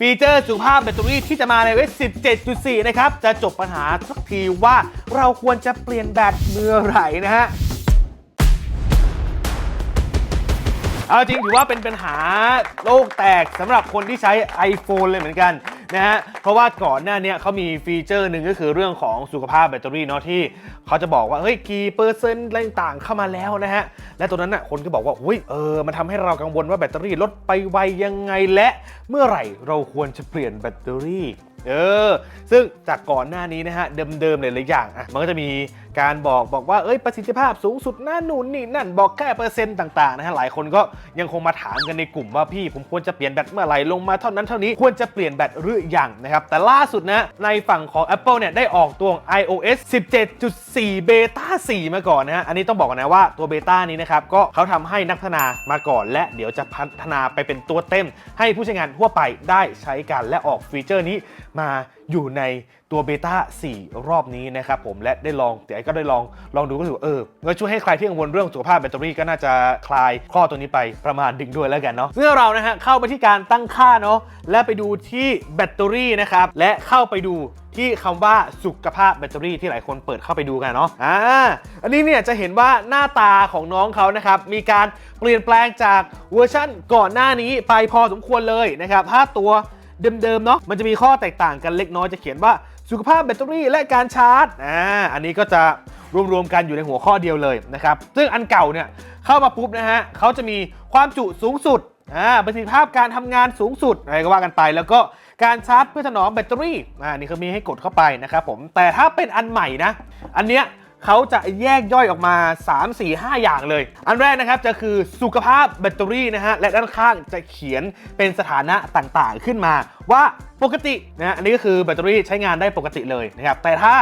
ฟีเจอร์สุขภาพแบตเตอรี่ที่จะมาในเวท17.4 นะครับ จะจบปัญหาสักทีว่าเราควรจะเปลี่ยนแบตเมื่อไหร่นะฮะ เอาจริงถือว่าเป็นปัญหาโลกแตกสำหรับคนที่ใช้ iPhone เลยเหมือนกัน นะฮะเพราะว่าก่อนหน้านี้เขามีฟีเจอร์หนึ่งก็คือเรื่องของสุขภาพแบตเตอรี่เนาะที่เขาจะบอกว่าเฮ้ยกี่เปอร์เซ็นต์อะไรต่างๆเข้ามาแล้วนะฮะและตรงนั้นน่ะคนก็บอกว่าเฮ้ยเออมันทำให้เรากังวลว่าแบตเตอรี่ลดไปไวยังไงและเมื่อไหร่เราควรจะเปลี่ยนแบตเตอรี่เออ ซึ่งจากก่อนหน้านี้นะฮะเดิมๆเลยหลายอย่างอะมันก็จะมี การบอกบอกว่าเอ้ยประสิทธิภาพสูงสุดนั่นนู่นนี่นั่นบอกแค่เปอร์เซ็นต์ต่างๆนะฮะหลายคนก็ยังคงมาถามกันในกลุ่มว่าพี่ผมควรจะเปลี่ยนแบตเมื่อไหร่ลงมาเท่านั้นเท่านี้ควรจะเปลี่ยนแบตหรือยังนะครับแต่ล่าสุดนะในฝั่งของ Apple เนี่ยได้ออกตัว iOS 17.4 Beta 4 มาก่อนนะฮะอันนี้ต้องบอกนนะว่าตัวเบต้านี้นะครับก็เขาทำให้นักพัฒนามาก่อน และเดี๋ยวจะพัฒนาไปเป็นตัวเต็ม ให้ผู้ใช้งานทั่วไปได้ใช้กันและออกฟีเจอร์นี้มาอยู่ในตัวเบต้า4 รอบนี้นะครับผมและได้ลองเดี๋ยวไอ้ก็ได้ลองลองดูก็ถือเออก็ช่วยให้ใครที่กังวลเรื่องสุขภาพแบตเตอรี่ก็น่าจะคลายข้อตัวนี้ไปประมาณดึงด้วยแล้วกันเนาะเมื่อเรานะฮะเข้าไปที่การตั้งค่าเนาะและไปดูที่แบตเตอรี่นะครับและเข้าไปดูที่คำว่าสุขภาพแบตเตอรี่ที่หลายคนเปิดเข้าไปดูกันเนาะอ่าอันนี้เนี่ยจะเห็นว่าหน้าตาของน้องเขานะครับมีการเปลี่ยนแปลงจากเวอร์ชั่นก่อนหน้านี้ไปพอสมควรเลยนะครับถ้าตัวเดิมๆเนาะมันจะมีข้อแตกต่างกันเล็กน้อยจะเขียนว่า สุขภาพแบตเตอรี่และการชาร์จอ่าอันนี้ก็จะรวมๆกันอยู่ในหัวข้อเดียวเลยนะครับ ซึ่งอันเก่าเนี่ยเข้ามาปุ๊บนะฮะเขาจะมีความจุสูงสุดอ่าประสิทธิภาพการทำงานสูงสุดอะไรก็ว่ากันไป แล้วก็การชาร์จเพื่อถนอมแบตเตอรี่อ่านี่เขามีให้กดเข้าไปนะครับผมแต่ถ้าเป็นอันใหม่นะ อันเนี้ย เขาจะแยกย่อยออกมา 3 4 5 อย่างเลย อันแรกนะครับจะคือสุขภาพแบตเตอรี่นะฮะ และด้านข้างจะเขียนเป็นสถานะต่างๆ ขึ้นมา ว่าปกตินะฮะอันนี้ก็คือแบตเตอรี่ใช้งานได้ปกติเลยนะครับแต่ถ้า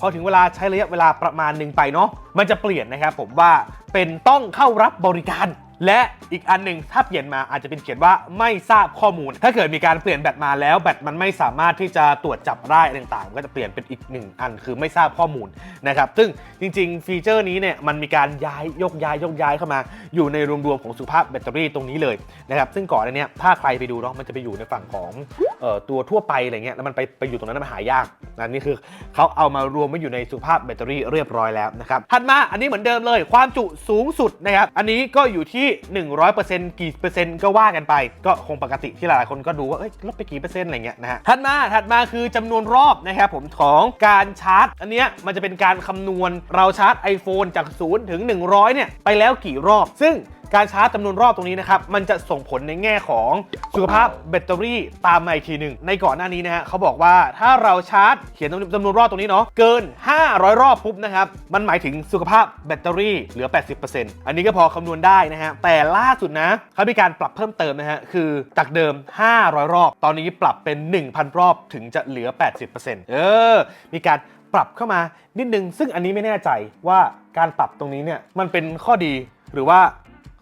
พอถึงเวลาใช้ระยะเวลาประมาณหนึ่งไปเนาะมันจะเปลี่ยนนะครับผมว่าเป็นต้องเข้ารับบริการ และอีกอันหนึ่งถ้าเปลี่ยนมาอาจจะเป็นเขียนว่าไม่ทราบข้อมูล ถ้าเกิดมีการเปลี่ยนแบตมาแล้วแบตมันไม่สามารถที่จะตรวจจับได้ต่างๆ ก็จะเปลี่ยนเป็นอีกหนึ่งอันคือไม่ทราบข้อมูลนะครับซึ่งจริง ๆ ฟีเจอร์นี้เนี่ยมันมีการย้ายยกย้ายยกย้ายเข้ามา อยู่ในรวมๆของสุภาพแบตเตอรี่ตรงนี้เลยนะครับซึ่งก่อนอันเนี้ยถ้าใครไปดูเนาะมันจะไปอยู่ในฝั่งของออตัวทั่วไปอะไรเงี้ยแล้วมันไปไปอยู่ตรงนั้นมันหายากนะนี่คือเขาเอามารวมไว้อยู่ในสุภาพแบตเตอรี่เรียบร้อยแล้วนะครับถัดมาอันนี้เหมือนเดิมเลย ความจุสูงสุดนะครับอันนี้ก็อยู่ที่100%กี่เปอร์เซ็นต์ก็ว่ากันไป ก็คงปกติที่หลายๆคนก็ดูว่าเอ้ยลดไปกี่เปอร์เซ็นต์อะไรเงี้ยนะฮะถัดมาถัดมาคือจำนวนรอบนะครับผมของการชาร์จ อันเนี้ยมันจะเป็นการคำนวณเราชาร์จ iPhone จาก0ถึง100เนี่ยไปแล้วกี่รอบ ซึ่ง การชาร์จจำนวนรอบตรงนี้นะครับ มันจะส่งผลในแง่ของสุขภาพแบตเตอรี่ตามมาอีกทีหนึ่ง ในก่อนหน้านี้นะฮะเขาบอกว่าถ้าเราชาร์จเขียนจำนวนรอบตรงนี้เนาะเกิน 500 รอบปุ๊บนะครับ มันหมายถึงสุขภาพแบตเตอรี่เหลือ 80%อันนี้ก็พอคำนวณได้นะฮะ แต่ล่าสุดนะเขามีการปรับเพิ่มเติมนะฮะ คือจากเดิม 500 รอบ ตอนนี้ปรับเป็น 1,000 รอบถึงจะเหลือ 80%เออ มีการปรับเข้ามานิดนึง ซึ่งอันนี้ไม่แน่ใจว่าการปรับตรงนี้เนี่ยมันเป็นข้อดีหรือว่า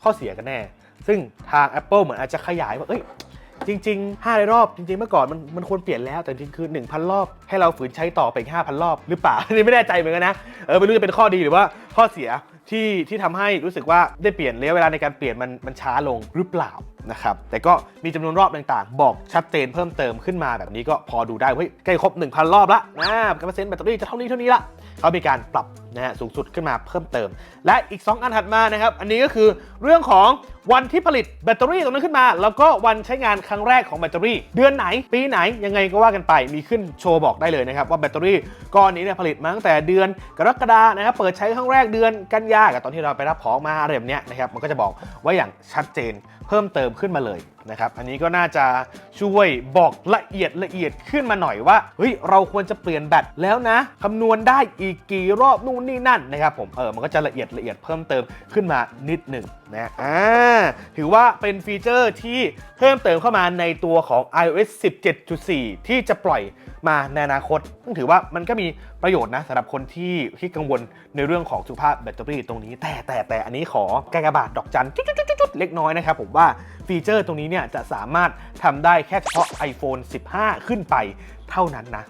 ข้อเสียกันแน่ ซึ่งทาง Apple เหมือนอาจจะขยายว่าเอ้ยจริงๆ5รอบจริงๆ เมื่อก่อนมันมันควรเปลี่ยนแล้วแต่จริงคือ 1,000 รอบ ให้เราฝืนใช้ต่อไปอีก5,000 รอบหรือเปล่า อันนี้ไม่แน่ใจเหมือนกันนะ เออไม่รู้จะเป็นข้อดีหรือว่าข้อเสียที่ที่ทำให้รู้สึกว่าได้เปลี่ยนระยะเวลาในการเปลี่ยนมันมันช้าลงหรือเปล่านะครับแต่ก็มีจำนวนรอบต่างๆ บอกชัดเจนเพิ่มเติมขึ้นมาแบบนี้ก็พอดูได้เฮ้ยใกล้ครบ 1,000 รอบละนะเปอร์เซ็นต์แบตเตอรี่จะเท่านี้เท่านี้ละเขามีการปรับ นะฮะสูงสุดขึ้นมาเพิ่มเติม และอีก 2 อันถัดมานะครับ อันนี้ก็คือเรื่องของวันที่ผลิตแบตเตอรี่ตรงนั้นขึ้นมา แล้วก็วันใช้งานครั้งแรกของแบตเตอรี่ เดือนไหนปีไหนยังไงก็ว่ากันไปมีขึ้นโชว์บอกได้เลยนะครับ ว่าแบตเตอรี่ก้อนนี้เนี่ยผลิตมาตั้งแต่เดือนกรกฎานะครับเปิดใช้ครั้งแรกเดือนกันยากับตอนที่เราไปรับของมาอะไรแบบเนี้ยนะครับมันก็จะบอกไว้อย่างชัดเจนเพิ่มเติมขึ้นมาเลยนะครับอันนี้ก็น่าจะช่วยบอกละเอียดละเอียดขึ้นมาหน่อยว่าเฮ้ยเราควรจะเปลี่ยนแบตแล้วนะคำนวณได้อีกกี่รอบนู่นนี่นั่นนะครับผมเออมันก็จะละเอียดละเอียดเพิ่มเติมขึ้นมานิดหนึ่งนะอ่าถือว่าเป็นฟีเจอร์ที่เพิ่มเติมเข้ามาในตัวของ iOS 17.4 ที่จะปล่อยมาในอนาคตซึ่งถือว่ามันก็มีประโยชน์นะสำหรับคนที่ที่กังวลในเรื่องของสุขภาพแบตเตอรี่ตรงนี้ แต่แต่แต่อันนี้ขอกากบาทดอกจันจุดๆๆๆเล็กน้อยนะครับผมว่าฟีเจอร์ตรงนี้เนี่ยจะสามารถทำได้แค่เฉพาะ iPhone 15 ขึ้นไปเท่านั้นนะ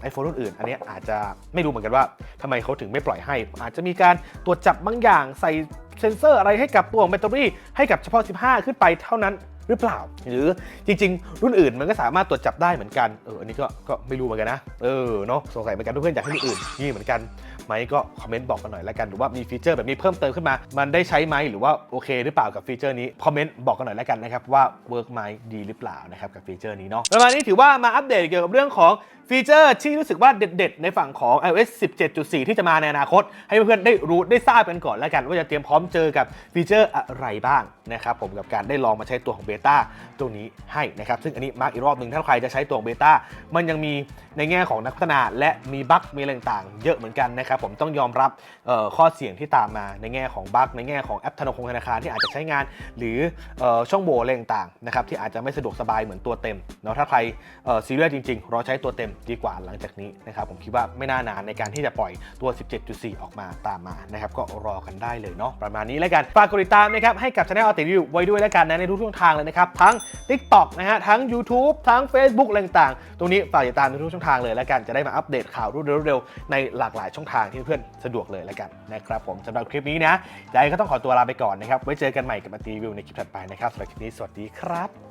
ไอโฟนรุ่นอื่น อันนี้อาจจะไม่รู้เหมือนกันว่าทำไมเขาถึงไม่ปล่อยให้ อาจจะมีการตรวจจับบางอย่างใส่เซ็นเซอร์อะไรให้กับตัวของแบตเตอรี่ให้กับเฉพาะ 15 ขึ้นไปเท่านั้น หรือเปล่า หรือจริง ๆ รุ่นอื่นมันก็สามารถตรวจจับได้เหมือนกันเอออันนี้ก็ก็ไม่รู้เหมือนกันนะเออเนาะสงสัยเหมือนกันเพื่อนๆอยากให้รุ่นอื่นนี่เหมือนกันไหมก็คอมเมนต์บอกกันหน่อยแล้วกันหรือว่ามีฟีเจอร์แบบนี้เพิ่มเติมขึ้นมา มันได้ใช้ไหมหรือว่าโอเค หรือเปล่ากับฟีเจอร์นี้คอมเมนต์บอกกันหน่อยแล้วกันนะครับว่าเวิร์กไหมดีหรือเปล่านะครับกับฟีเจอร์นี้เนาะประมาณนี้ถือว่ามาอัปเดตเกี่ยวกับเรื่องของฟีเจอร์ที่รู้สึกว่าเด็ด ๆ ในฝั่งของ iOS 17.4 ที่จะมาในอนาคต ให้เพื่อนๆได้รู้ได้ทราบกันก่อนแล้วกัน ว่าจะเตรียมพร้อมเจอกับฟีเจอร์อะไรบ้างนะครับผมกับการได้ลองมาใช้ตัวของเบต้าตัวนี้ให้นะครับ ซึ่งอันนี้มาร์กอีกรอบหนึ่งถ้าใครจะใช้ตัวองเบต้ามันยังมีในแง่ของนักพัฒนาและมีบั๊กมีอะไรต่างๆ เยอะเหมือนกันนะครับ ผมต้องยอมรับข้อเสี่ยงที่ตามมาในแง่ของบั๊กในแง่ของแอปธนาคารธนาคารที่อาจจะใช้งาน หรือออช่องโหว่อะไรต่างๆนะครับที่อาจจะไม่สะดวกสบายเหมือนตัวเต็มเนาะถ้าใครซีเรียสจริงๆรอใช้ตัวเต็มดีกว่าหลังจากนี้นะครับผมคิดว่าไม่น่านานในการที่จะปล่อยตัว 17.4 ออกมาตามมานะครับก็รอกันได้เลยเนาะประมาณนี้แล้วกันฝากกดติดตามนะครับให้กับช anel อติวิวไว้ด้วยแล้วกันนะในทุกช่องทางเลยนะครับทั้ง TikTok นะฮะทั้ง YouTube ทั้ง Facebook อะไรต่างๆ ตรงนี้ฝากติดตามในทุกช่องทางเลยแล้วกันจะได้มาอัปเดตข่าวรวดเร็วเร็วๆในหลากหลายช่องทางที่เพื่อนสะดวกเลยแล้วกันนะครับผมสำหรับคลิปนี้นะใจก็ต้องขอตัวลาไปก่อนนะครับไว้เจอกันใหม่กับมาตีวิวในคลิปถัดไปนะครับสำหรับคลิปนี้สวัสดีครับ